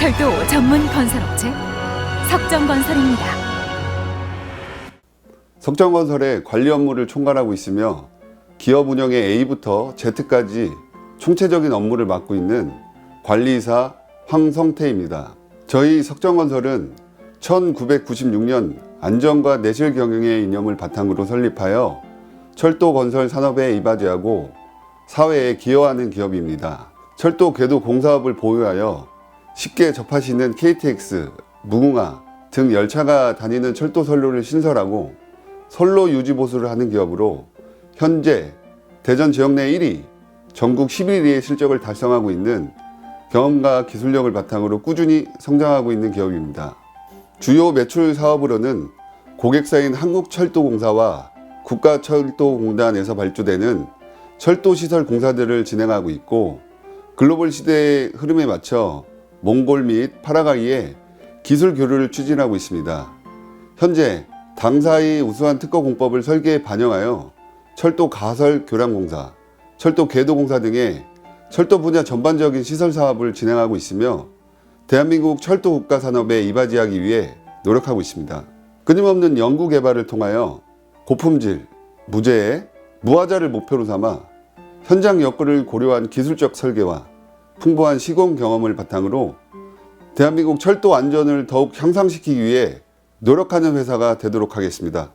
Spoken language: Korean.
철도 전문 건설업체 석정건설입니다. 석정건설의 관리 업무를 총괄하고 있으며 기업 운영의 A부터 Z까지 총체적인 업무를 맡고 있는 관리사 황성태입니다. 저희 석정건설은 1996년 안전과 내실 경영의 이념을 바탕으로 설립하여 철도 건설 산업에 이바지하고 사회에 기여하는 기업입니다. 철도 궤도 공사업을 보유하여 쉽게 접하시는 KTX, 무궁화 등 열차가 다니는 철도 선로를 신설하고 선로 유지 보수를 하는 기업으로 현재 대전 지역 내 1위, 전국 11위의 실적을 달성하고 있는 경험과 기술력을 바탕으로 꾸준히 성장하고 있는 기업입니다. 주요 매출 사업으로는 고객사인 한국철도공사와 국가철도공단에서 발주되는 철도시설 공사들을 진행하고 있고 글로벌 시대의 흐름에 맞춰 몽골 및 파라과이에 기술 교류를 추진하고 있습니다. 현재 당사의 우수한 특허 공법을 설계에 반영하여 철도 가설 교량 공사, 철도 궤도 공사 등의 철도 분야 전반적인 시설 사업을 진행하고 있으며 대한민국 철도 국가 산업에 이바지하기 위해 노력하고 있습니다. 끊임없는 연구 개발을 통하여 고품질, 무제해, 무하자를 목표로 삼아 현장 여건을 고려한 기술적 설계와 풍부한 시공 경험을 바탕으로 대한민국 철도 안전을 더욱 향상시키기 위해 노력하는 회사가 되도록 하겠습니다.